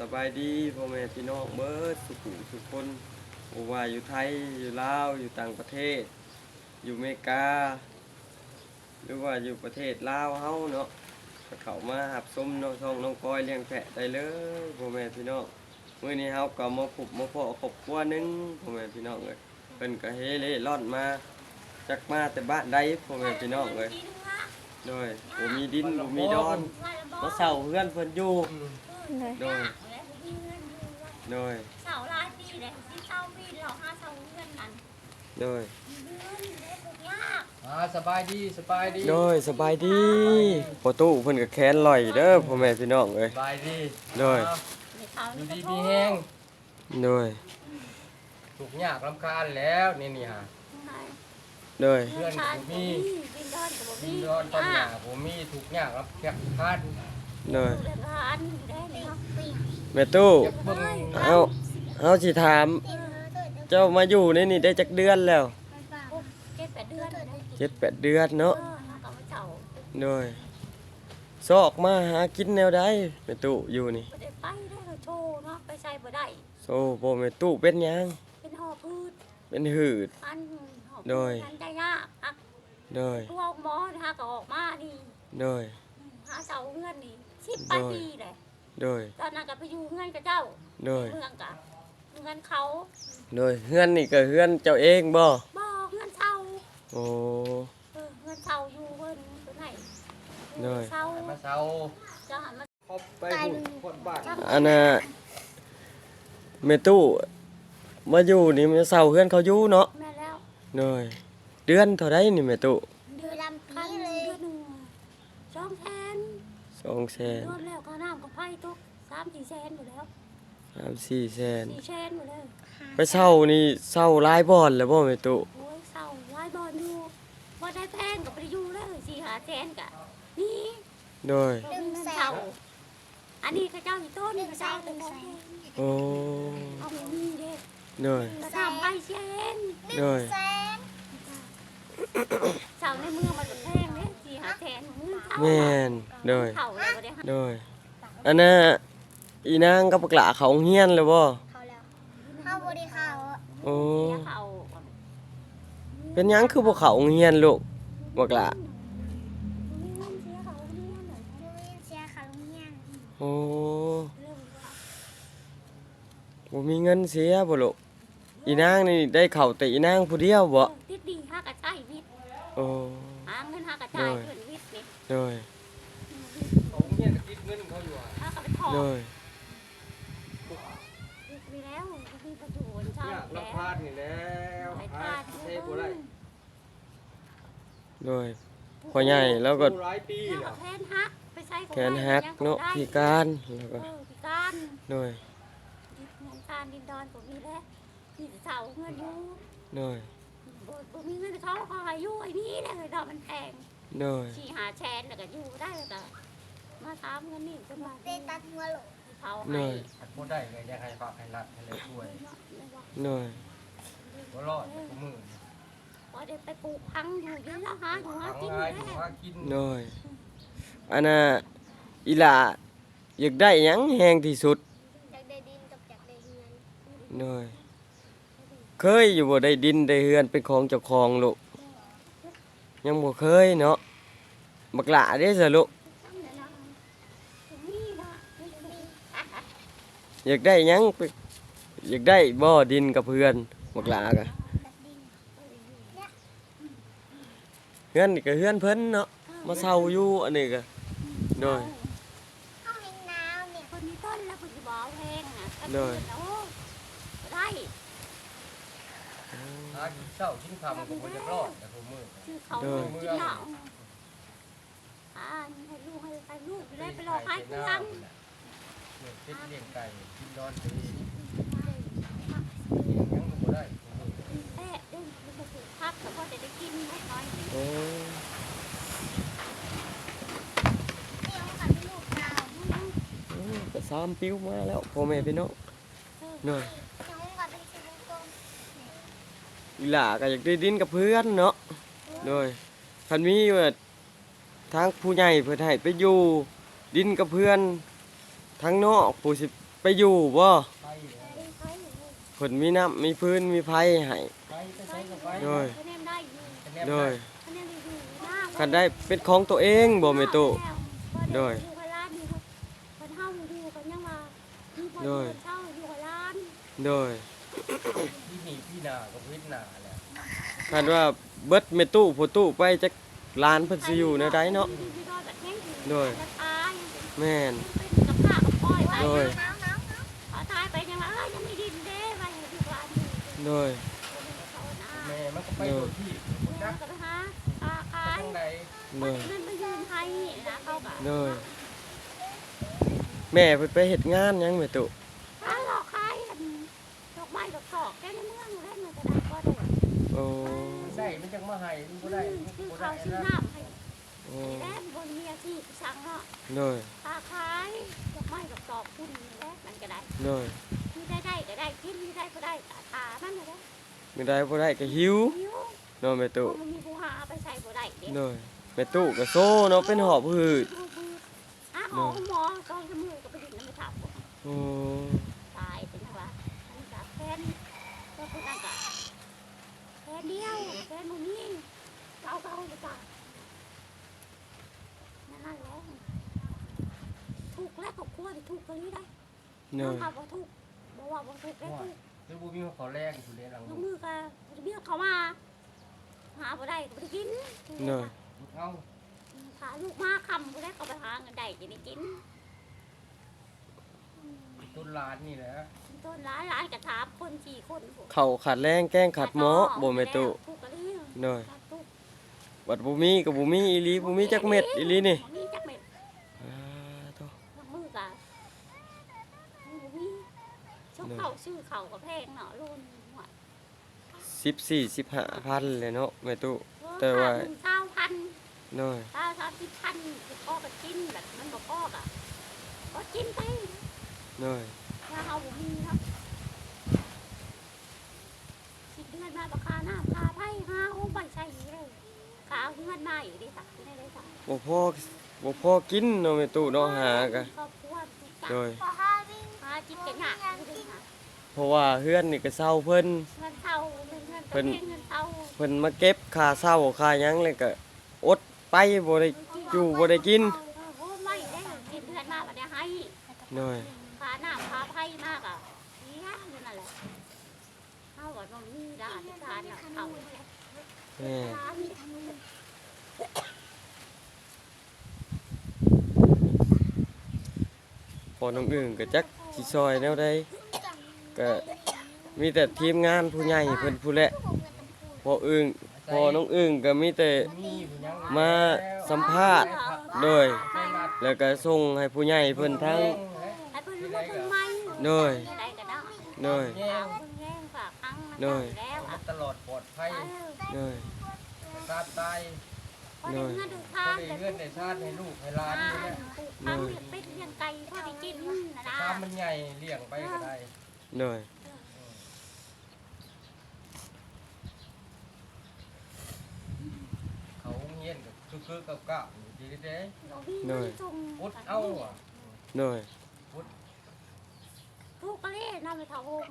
สบายดีพ่อแม่พี่น้องเบิดสุขุสุขคนบ่ว่าอยู่ไทยอยู่ลาวอยู่ต่างประเทศ อยู่อเมริกา หรือว่าอยู่ประเทศลาวเฮาเนาะก็เข้ามาหับส้มน้องช่องน้องปอยเลี้ยงแพะได้เลยพ่อแม่พี่น้องมื้อนี้เฮาก็มาพบมาพอครอบครัวหนึงพ่อแม่พี่น้องเอ้ยเพิ่นก็เฮเล่ร่อนมาจักมาแต่บ้านใดพ่อแม่พี่น้องเอ้ยโดยบ่มีดินบ่มีดอนมาเซาเพื่อนเพิ่นอยู่เลยโดย โดยเสาหลายปีเลยที่เสาปีเราห้าเสาเพื่อนกันโดยเพื่อนได้ปลูกยากอ่าสบายดีสบายดีโดยสบายดีพอตู้เพิ่นก็แค้นลอยเด้อพ่อแม่พี่น้องเอ้ย สบายดีโดยอ่าในเขาอยู่นี่ดีก็มีแห้งโดยถูกยากลำคาญแล้วนี่นี่ฮะ โดยเพื่อนผมมีดินดอนกับผมดิมีนดอนต้นหญ้าผมมีถูกยากลำคาญ โดยเรื่องอันได้เลยครับปีแม่ตู้เก็บเบิ่งเฮาเฮาสิถาม เจ้ามาอยู่ในนี่ได้จักเดือนแล้วเจ็ดแปดเดือนเจ็ดแปดเดือนเนาะเออเขาเจ้าโดยซอกมาหากินแนวใดแม่ตู้อยู่นี่ไม่ได้ไปได้เราโชว์เนาะไปใส่บ่ได้โซบ่แม่ตู้เป็นหยังเป็นห่อพืชเป็นหืดอันห่อโดยอันได้ยากอะโดยตัวหมอนะคะก็ออกมานี่โดยหาเสาเงื่อนนี่ สิบปลายปีเลยโดยตอนนั้นก็ไปอยู่เงื่อนกับเจ้าโดยเมืองกะเงินเขาโดยเฮือนนี่ก็เฮือนเจ้าเองบ่บอกเงินเช่าโอ้เออเงินเช่าอยู่เพิ่นเพิ่นไหนได้เช่ามาเซาจะหันมาครบไปหุ่นคนบ้านอันน่ะแม่ตู้มาอยู่นี่มันเศร้าเฮือนเขาอยู่เนาะแม่แล้วโดยเดือนเท่าไดนี่แม่ตู้ เดือนลำพันเดือนหนึ่งสองแสน ส องแสนเดือนแล้วค่าน้ำกับไฟทุกสามสี่แสนอยู่แล้วสามสี่แสนสี่แสนอยู่แล้วไปเศร้านี่เศร้าหลายบ่อนแล้วบ่แม่ตู้โอ้ยเศร้าหลายบอลอยู่พอได้แพงกับไปอยู่แล้วสี่หาแสนกะนี่โดยเงินเช่าอันนี้ก็เจ้าอีต้นก็เจ้าแต่ของโอ้เอาไปนี่เด้โดยกระทำไปแสนโดยเสาในเมืองมัน แม่นโดยเท่าเลยบ่ได้หาโดยอันน่ะอีนางกับปกหลาเขาเฮียนแล้วบ่เขาแล้วเขาบริเขาโอ้เสียเขาเป็นหยังคือบ่เขาเฮียนลูกปกหลามีเงินเสียเขาเงินหน่อยดูยินเสียงเขาเงียนโอ้เรื่องว่าบ่มีเงินเสียบ่ลูกอีนางนี่ได้เข้าแต่อีนางผู้เดียวบ่ติดดีห้ากระจายวิทย์โอ้หาเงินห้ากระจายเงินวิทย์นี่ โดยเขาเงี้ยก็ติดเงินเขาอยู่อะห้ากระไปถอดโดยวิทย์มีแล้วมีประโยชน์เช่ายากแล้ว ลำคาญนี่แล้วไปหาทานเทบ่ได้โดยพ่อใหญ่แล้วก็อยู่หลายปีแล้วแล้ก็วแขนหักไปใช้ของแขนหักเนาะพิการแล้วเอก็อพิการโดยเงินทานดินดอนผมมีแล้วมีแต่เสาเงินอยู่โดยบ่บ่มีเงินเขาเขาให้อยู่ไอ้นี่แหละดอกมันแพง โดยสี่หาแชนแล้วก็อยู่ได้แล้วก็มาถามเงินนี่จนมาเตตัดหัวหลงเขาโดให้ยอัดบ่ได้เลยอยากให้ฝากให้รัดให้เลยช่วยโดยบ่รอดทุกมื้อพอได้ไปปลูกพังอยู่อยืนแล้วหาอยู่หาทากินง่ายแล้ถูกหากินโดยอันน่ะอีหล่าอยากได้หยังแฮงที่สุดจากได้ดินกับจากได้เงินโดยเคยอยู่บ่ได้ดินได้เฮือนเป็นของเจ้าของลูกยังบ่เคยเนาะ บักหลาเด้ซะลูกอยากได้หยังไปอยากได้บ่ดินกับเพื่อนบักหลากะจา ขาให้น้ำเนี่ยคนมีต้นแล้วคนจะบอกแพงอะก็โดยโอ้ได้หากินเช้ากินค่ำก็บ่จะรอดแต่ทุกมื้อคือเขากินเหล้าอ่าให้ลูกให้ไปลูกได้ไปรอขายเครื่องเนี่ยติดเลี้ยงไก่กินอนไปยังบ่ได้ทุกมื้แม่เดินไปปลูกพักแต่พอจะได้กินไม่น้อยโอ้เดี๋ยวขันลูกเราก็ซ้ำปิ้วมาแล้วพ่อแม่พี่น้องโดยเดี๋ยวขันเป็นสีวงกลมอีหล่าก็อยากได้ดินกับเพื่อนเนาะโดยคันมีว่า ทางผู้ใหญ่เพิ่นให้ไปอยู่ ดินกับเพื่อนทางนอกผู้สิไปอยู่บ่ไปเลยเพิ่นมีน้ำมีพื้นมีไผให้โดยโดยคันได้เป็นของตัวเองบ่แม่ตุโดยโดยโดยพี่นีพี่นากับวิทนาแหละคันว่าเบิดแม่ตู้ผู้ตู้ไปจัก ล้านเพิ่นสิอยู่แนวใดเนาะอยู่ที่ดอยแบบแห้งอยู่โดยแล้วตายยังเป็นแม่นเป็นกับข้าวกับอ้อยไว้โดยน้องน้องน้องพอตายไปยังว่าเอ้ยยังมีดินเด้ไว้ให้ลูกหลานอยู่โดยเขาหน้าแม่มันก็ไปโดนที่แล้นัวกก็ไปหาตาไปขายทางใดโดย มันไปยืนไทยนะเขาก็โดย แม่เพิ่นไปเฮ็ดงานหยังแม่ตุขายหลอกขายอันดอกไม้ดอกตอกแค่ในเมืองเล่นมันจะได้ก็ได้โอ้ได้ มันจังมาให้มันก็ได้มันซื้อก็ข้าได้วซื้อนะน้ำให้โอ้แล่นบนเมียที่สั่งเนาะโดยตาขายดอกไม้ดอกตอกคุณแล่มันก็ได้โดยที่ได้ได้ก็ได้กินที่ได้ก็ได้ตาตามันก็ได้ไม่ได้บ่ได้ก็หิวหิวเนาะแม่ตุมันมีผู้หาไปใส่บ่ได้เด็กโดยแม่ตุก็โซ่เนาะเป็นหอบหืดอ้าหมอหมอตอนจมูกก็ไปดินน้ำไม่ทับโอ้ ตายเป็นว่าอันจากแฟนก็คือนั่นก็แฟ นเดียวแฟนมุมีเก่าเก่าเลยจ้ะนั่นนั่นแหละถูกแล้วก็กลัวที่ถูกกันนี้ได้โดน้อยงเขาบ่ถูกบอกว่าบ่ถูกแล้วถูกแล้วบูมีขอแรกอยู่เลยหลังลูกมือก็เบี้ยเขามาหาบ่ได้ก็บ่ได้กินโดยเอาหาลูกมาคำบ่ได้ก็ไปหาเงินได้จะได้กิน ต้นลานนี่แหละ ต้นร้านร้านกระถามคนสี่คนพวกเขาขาดแรงแกล้งขาดหมอบ่แม่ตุถูกกะลี่โดยถูกบัดบ่มีก็บ่มีอีหลีบ่มีจักเม็ดอีหลีนี่บ่มีจักเม็ดอ่าโตลูกมือกะบ่มีชกเข่าชื่อเข่ากับแพงเนาะรุ่นหัว14 15พันเลยเนาะแม่ตุ แต่ว่า เก้าพันโดยเก้าสามสิบพันคือพ่อก็กินแบบมันบอกพ่อกะก็กินไปโดย ถ้าเอาบ่มีเนาะสิบเดือนมาราคาหน้าพาไพ่ห้าโอ้ใบใส่เลยขาวที่มันมาอีกดิค่ะที่ไหนได้ค่ะบ่พอบ่พอกินเนาะแม่ตุเนาะหากะครอบครัวทุกโดยพอห้าวิ่งหาจิตกันหนักเลยค่ะเพราะว่าเฮือนนี่ก็เซาเพิ่นเงินเท่าเงินเงินเพิ่นเงินเท่าเพิ่นมาเก็บค่าเช่าค่าหยังเลยก็อดไปบ่ได้อยู่บ่ได้กินโอ้ไม่ได้กินเดือนมาบัดนี้ให้โดยพาหน้าพาไพ่มากอะเสียอยู่นั่นแหละเขาบอกว่ามีร้านทานเขาแม่ร้านนี้พอน้องอึ่งก็จักสิซอยแนวใดก็มีแต่ทีมงานผู้ใหญ่เพิ่นผู้แหละพออึ่งพอน้องอึ่งก็มีแต่มาสัมภาษณ์โดย แล้วก็ส่งให้ผู้ใหญ่เพิ่นทั้งไอ้เพิ่นรู้ว่าเพิ่นไม่โดยได้กันเนาะ โดยเอาเพิ่นแย่งฝากอังมันแล้วอะตลอดปลอดภัยโดยทราบตายพอได้เงินดูทาก็นได้แต่เลื่อนได้ชาติให้ลูกให้หลานทานี่นแหละทำเลี้ยงเป็ดเลี้ยงไก่พอได้กินนะนะตามมันใหญ่เลี้ยงไปก็ได้โดย เขาเงียนกับคือคือกับกับอยู่ดีเด้อุดเอาอะโดยทุกข์ก็เลยนำไปเท่าโฮม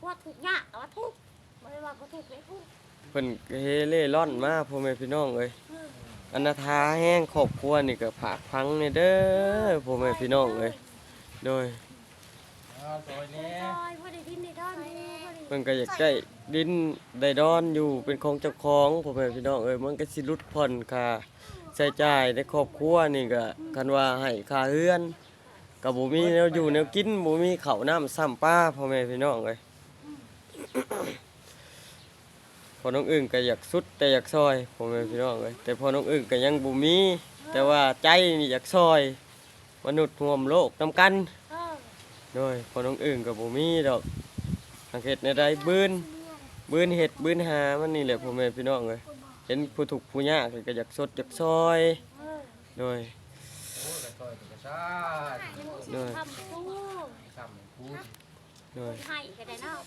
กลัวถูกยากแต่ว่าทุกข์ไม่ได้ว่าบ่ถูกเลยทุกข์เพิ่นก็เฮเล่ร่อนมาพ่อแม่พี่น้องเอ้ยอนาถาแห้งครอบครัวนี่ก็ผากพังนี่เด้อพ่อแม่พี่น้องเอ้ยโดยอ่าซอยนี้ซอยบ่ได้ดินได้ดอนบ่ได้เพิ่นก็อยากได้ดินได้ดอนอยู่เป็นของเจ้าของพ่อแม่พี่น้องเอ้ยมันก็สิลดผ่อนค่าใช้จ่ายในครอบครัวนี่ก็คันว่าให้ค่าเฮือน ก็บ่มีแนวอยู่แนวกินบ่มีข้าวน้ำซ้ำปลาพ่อแม่พี่น้องเอ้ยพอน้องอึ่งก็อยากสุดแต่อยากซอยพ่อแม่พี่น้องเอ้ยแต่พอน้องอึ่งก็ยังบ่มี แต่ว่าใจนี่อยากซอย มนุษย์ร่วมโลกนํกันโดยพอน้องอึ่งก็บ่มีดอกสังเกตในใดบืนบืนเห็ดบืนหามันนี่แหละพ่อแม่พี่น้องเอ้ยเห็นผู้ถูกผู้ยากก็อยากสดอยากซอยโดยโอ้ยก็ซอยาติโดยทำสู้ซ้ำพูดโดยให้ก็ได้เนาะ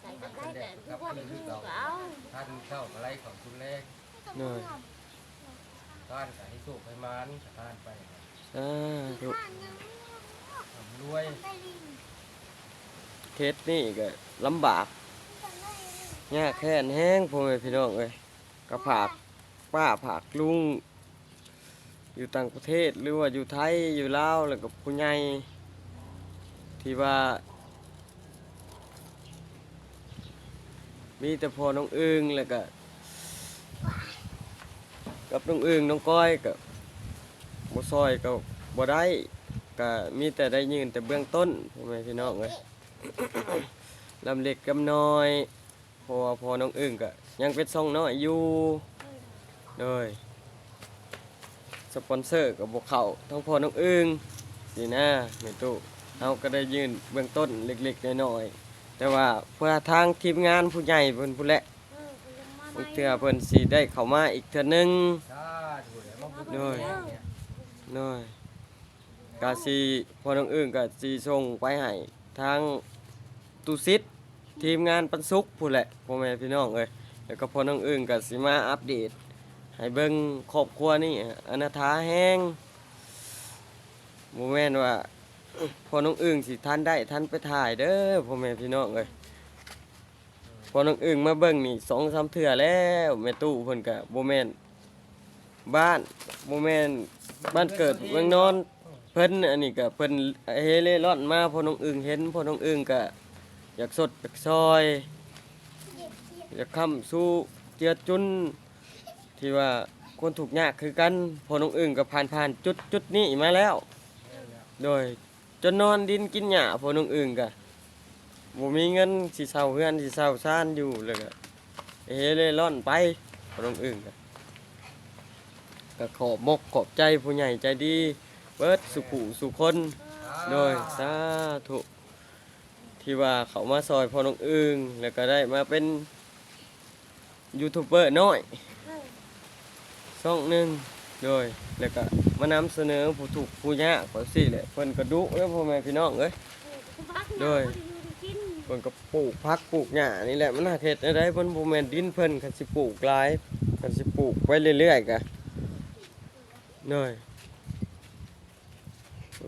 ใส่ก็ได้แต่ทุกคนดูก็เอาท่านเข้าอะไรของคุณแรกโดยท่านก็ให้สุขให้มันท่านไปสาธุทำรววยไปลิงเคสนี่ก็ลำบากคนเลยยากแค้นแห้งพ่อแม่พี่น้องเอ้ยกระผากป้าผากลุง อยู่ต่างประเทศหรือว่าอยู่ไทยอยู่ลาวแล้วก็ผู้ใหญ่ที่ว่า มีแต่พอน้องอึงแล้วก็กับน้องอึงน้องก้อยกับบ่ซอยก็บ่ได้ก็มีแต่ได้ยืนแต่เบื้องต้นพ่อแม่พี่น้องเอ้ยลำเล็กกำน้อยพอพอน้องอึ้งก็ยังเป็นซ่องน้อยอยู่เลย สปอนเซอร์กับบกเขาทั้งพอน้องอึ้งดีนะแม่ตู้เราก็ได้ยืนเบื้องต้นเล็กๆน้อยๆแต่ว่าเพื่อทางทีมงานผู้ใหญ่เพิ่นผู้แหละเออไปลงมาบางเทื่อเพิ่นสิได้เข้ามาอีกเทื่อหนึงสาธุเลยมาบุญโดยแห้งเนี่ยน้อยกาสีพอน้องอึ้งก็สิส่งไปให้ทางตุซิดทีมงานปันสุกผู้แหละพ่อแม่พี่น้องเอ้ยแล้วก็พอน้องอึ้งก็สิมาอัปเดต ให้เบิ่งครอบครัวนี่อนาถาแห้งบ่แม่นว่าพอน้องอึ้งสิทันได้ทันไปถ่ายเด้อพ่อแม่พี่น้องเอ้ยพอน้องอึ้งมาเบิ่งนี่2-3เทื่อแล้วแม่ตู้เพิ่นก็บ่แม่นบ้านบ่แม่นบ้านเกิดเมืองนอนเพิ่นอันนี้ก็เพิ่นเฮเล่ร่อนมาพอน้องอึ่งเห็นพอน้องอึ่งก็อยากสดอยากซอยอยากค้ำสู้เจือจุน ที่ว่าคนถูกยากคือกันพอน้องอึ่งก็ผ่านผ่านจุดจุดนี้มาแล้ว โดยจนนอนดินกินหญ้าพอน้องอึ่งก็บ่มีเงินสิเช่าเฮือนสิเช่าซ่านอยู่เลยก็เฮเล่ร่อนไปพอน้องอึ่งก็ก็ขอบมกขอบใจผู้ใหญ่ใจดี เบิดสุขุสุคนโดยสาธุที่ว่าเขามาซอยพอน้องอึงแล้วก็ได้มาเป็นยูทูบเบอร์น้อย ช่องหนึ่งโดยแล้วก็มานำเสนอผู้ถูกผู้ยากกว่แหละเพิ่นก็ดุเด้อพ่อแม่พี่น้องเอ้ย โดย เพิ่นก็ปลูกผักปลูกหญ้านี่แหละมันน่าเฮ็ดได้ได้เพิ่นบ่แม่นดินเพิ่นคันสิปลูกหลายคันสิปลูกไว้เรื่อยๆก็โดย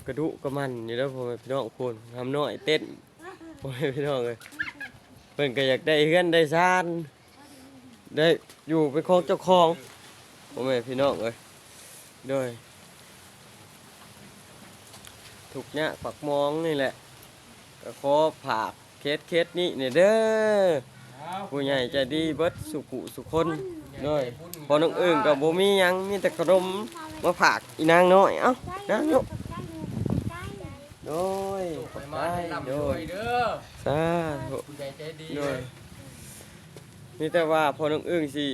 กระดุกระมันอยู่แล้วพ่อแม่พี่น้องคุณทำน้อยเต้นพ่อแม่พี่น้องเลยเพิ่นก็อยากได้เฮือนได้ซานได้อยู่เป็นของเจ้าของ พ่อแม่พี่น้องเลยโดยถูกเนี่ยปักมองนี่แหละก็ขอผากเคสเคสนี้เนี่ยเด้อผู้ใหญ่ใจดีเบิดสุขุสุคนโดยพอน้องอึ่งกับโบมีหยังมีแต่ขนมมาผากอีนางน้อยเอ้านางลูกโดยลูกขไปอบมาใจให้ร่ำโดรวยยเด้อสาธุผู้ใหญ่ใจดีโดยนี่แต่ว่าพอน้องอึ้งสิ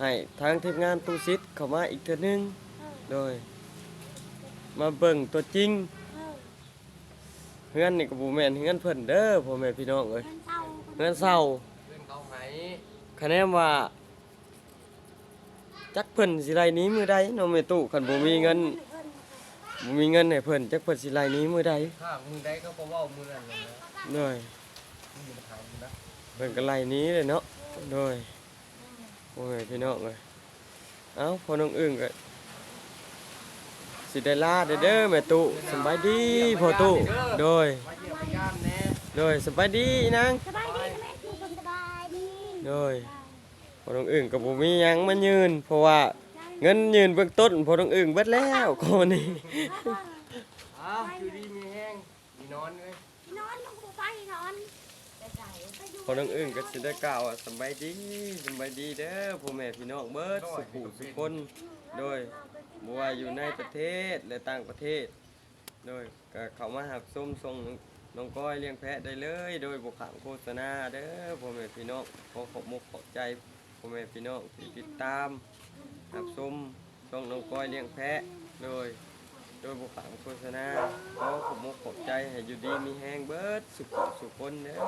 ให้ทางทีมงานตูซิดเข้ามาอีกเทื่อนึงโดย มาเบิ่งตัวจริงเฮือนนี่ก็บ่แม่นเฮือนเพิ่นเด้อพ่อแม่พี่น้องเอ้ยเฮือนเศร้าเพื่อนเขาให้คะแนนว่าจักเพิ่นสิไล่หนี้มื้อใดเนาะแม่ตู้คันบ่มีเงินบ่มีเงินให้เพิ่นจักเพิ่นสิไล่หนี้มื้อใดถ้ามือใดเขาก็เว้ามือนั่นเลยนะโดยมึงอย่ามาถามกูนะเพิ่นก็ไล่หนี้เลยเนาะโดย โอ้ยพี่น้องเอ้ยเอ้าพอน้องอึ้งก็สิได้ลาเด้อเด้อแม่ตุสำบายดีพ่อตุโดยมาเยี่ยมพยานแน่โดยสำบายดีนางสบายดีแม่ที่สบายดีโดยพอน้องอึ้งก็บ่มีหยังมายืน เพราะว่าเงินยืนเบื้องต้นพอน้องอึ้งเบิดแล้วคนนี้อ้าวอยู่ดีมีแห้งมีนอนเลย นอนลงไปนอน พอน้องอึ้งก็สิได้กล่าวว่าสำบายดีสำบายดีเด้อพ่อแม่พี่น้องเบิดสุขุสุขคนโดยบ่ว่าอยู่ในประเทศและต่างประเทศ โดยก็เข้ามาหับส้มทรงน้องก้อยเลี้ยงแพะได้เลย โดยบุขังโฆษณาเด้อพ่อแม่พี่น้องขอขอบมุกขอบใจพ่อแม่พี่น้องที่ติดตามหับส้มทรงน้องก้อยเลี้ยงแพะโดย โดยบุขังโฆษณาขอขอบมุกขอบใจให้อยู่ดีมีแห้งเบิดสุขสุขคนเด้อ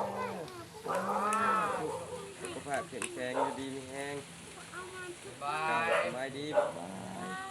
สุขภาพแข็งแรงอยู่ดีมีแห้งบาสยบายดีบ๊ายบาย